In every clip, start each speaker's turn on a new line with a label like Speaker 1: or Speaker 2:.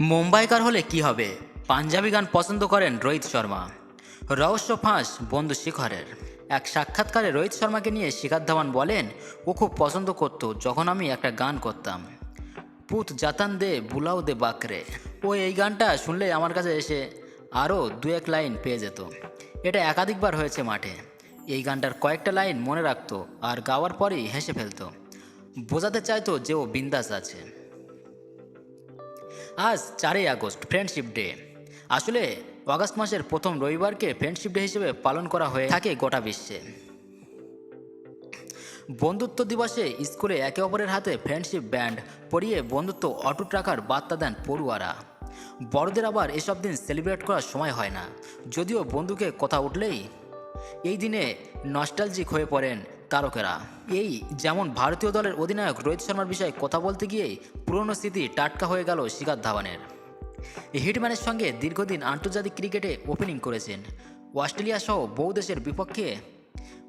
Speaker 1: মুম্বাইকার হলে কি হবে? পাঞ্জাবি গান পছন্দ করেন রোহিত শর্মা। রহস্য ফাঁস বন্ধু শিখরের। এক সাক্ষাৎকারে রোহিত শর্মাকে নিয়ে শিখার ধাওয়ান বলেন, ও খুব পছন্দ করতো যখন আমি একটা গান করতাম। পুত জাতান দে, বুলাও দে বাকরে। ও এই গানটা শুনলে আমার কাছে এসে আরও দু এক লাইন পেয়ে যেত। এটা একাধিকবার হয়েছে মাঠে। এই গানটার কয়েকটা লাইন মনে রাখতো আর গাওয়ার পরেই হেসে ফেলতো। বোঝাতে চাইতো যে ও বিন্দাস আছে। আজ চারই আগস্ট ফ্রেন্ডশিপ ডে আসলে অগাস্ট মাসের প্রথম রবিবারকে ফ্রেন্ডশিপ ডে হিসেবে পালন করা হয়ে থাকে গোটা বিশ্বে। বন্ধুত্ব দিবসে স্কুলে একে অপরের হাতে ফ্রেন্ডশিপ ব্যান্ড পরিয়ে বন্ধুত্ব অটুট রাখার বার্তা দেন পড়ুয়ারা। বড়দের আবার এসব দিন সেলিব্রেট করার সময় হয় না। যদিও বন্ধুকে কথা উঠলেই এই দিনে নস্টালজিক হয়ে পড়েন তারকেরা। এই যেমন ভারতীয় দলের অধিনায়ক রোহিত শর্মার বিষয়ে কথা বলতে গিয়েই পুরনো স্মৃতি টাটকা হয়ে গেল শিকার ধাওয়ানের। হিটম্যানের সঙ্গে দীর্ঘদিন আন্তর্জাতিক ক্রিকেটে ওপেনিং করেছেন। অস্ট্রেলিয়া সহ বহু দেশের বিপক্ষে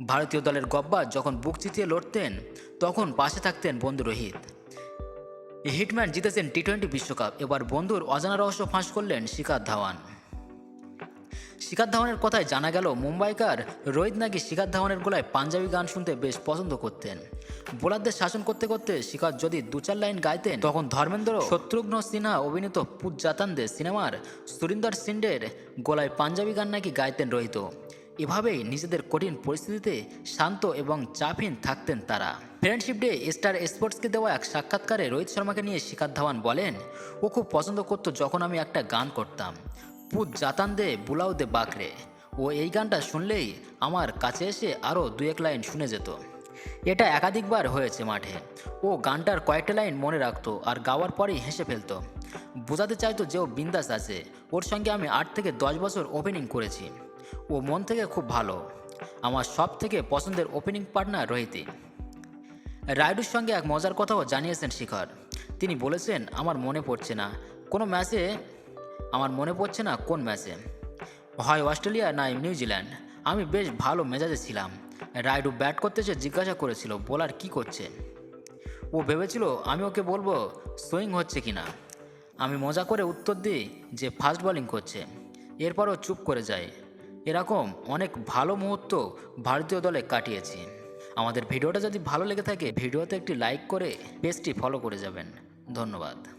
Speaker 1: ভারতীয় দলের গব্বা যখন বুক চিতিয়ে লড়তেন, তখন পাশে থাকতেন বন্ধু রোহিত। হিটম্যান জিতেছেন টি টোয়েন্টি বিশ্বকাপ। এবার বন্ধুর অজানা রহস্য ফাঁস করলেন শিকার ধাওয়ান। শিকার ধাওয়ানের কথায় জানা গেল, মুম্বাইকার রোহিত নাকি শিকার ধাওয়ানের গলায় পাঞ্জাবি গান শুনতে বেশ পছন্দ করতেন। বোলারদের শাসন করতে করতে শিকার যদি দু চার লাইন গাইতেন, তখন ধর্মেন্দ্র, শত্রুঘ্ন সিনহা, অভিনীত পুত জাতান্দে সিনেমার সুরিন্দর সিন্ডের গলায় পাঞ্জাবি গান নাকি গাইতেন রোহিত। এভাবেই নিজেদের কঠিন পরিস্থিতিতে শান্ত এবং চাপহীন থাকতেন তারা। ফ্রেন্ডশিপ ডে স্টার স্পোর্টসকে দেওয়া এক সাক্ষাৎকারে রোহিত শর্মাকে নিয়ে শিকার ধাওয়ান বলেন, ও খুব পছন্দ করতো যখন আমি একটা গান করতাম। পুত জাতান দে, বুলাও দে বাকরে। ও এই গানটা শুনলেই আমার কাছে এসে আরও দু এক লাইন শুনে যেত। এটা একাধিকবার হয়েছে মাঠে। ও গানটার কয়েকটা লাইন মনে রাখতো আর গাওয়ার পরেই হেসে ফেলতো। বোঝাতে চাইতো যে ও বিন্দাস আছে। ওর সঙ্গে আমি আট থেকে দশ বছর ওপেনিং করেছি। ও মন থেকে খুব ভালো। আমার সব থেকে পছন্দের ওপেনিং পার্টনার রোহিতই রায়ডুর সঙ্গে এক মজার কথাও জানিয়েছেন শিখর। তিনি বলেছেন, আমার মনে পড়ছে না। কোনো ম্যাচে আমার মনে পড়ছে না কোন ম্যাচে। হয় অস্ট্রেলিয়া নয় নিউজিল্যান্ড। আমি বেশ ভালো মেজাজে ছিলাম। রাইডু ব্যাট করতে এসে জিজ্ঞাসা করেছিল, বোলার কি করছে? ও ভেবেছিল, আমি ওকে বলব, সুইং হচ্ছে কি না আমি মজা করে উত্তর দিই যে, ফাস্ট বোলিং করছে। এরপরও চুপ করে যায়। এরকম অনেক ভালো মুহূর্ত ভারতীয় দলে কাটিয়েছি। আমাদের ভিডিওটা যদি ভালো লেগে থাকে, ভিডিওতে একটি লাইক করে পেজটি ফলো করে যাবেন। ধন্যবাদ।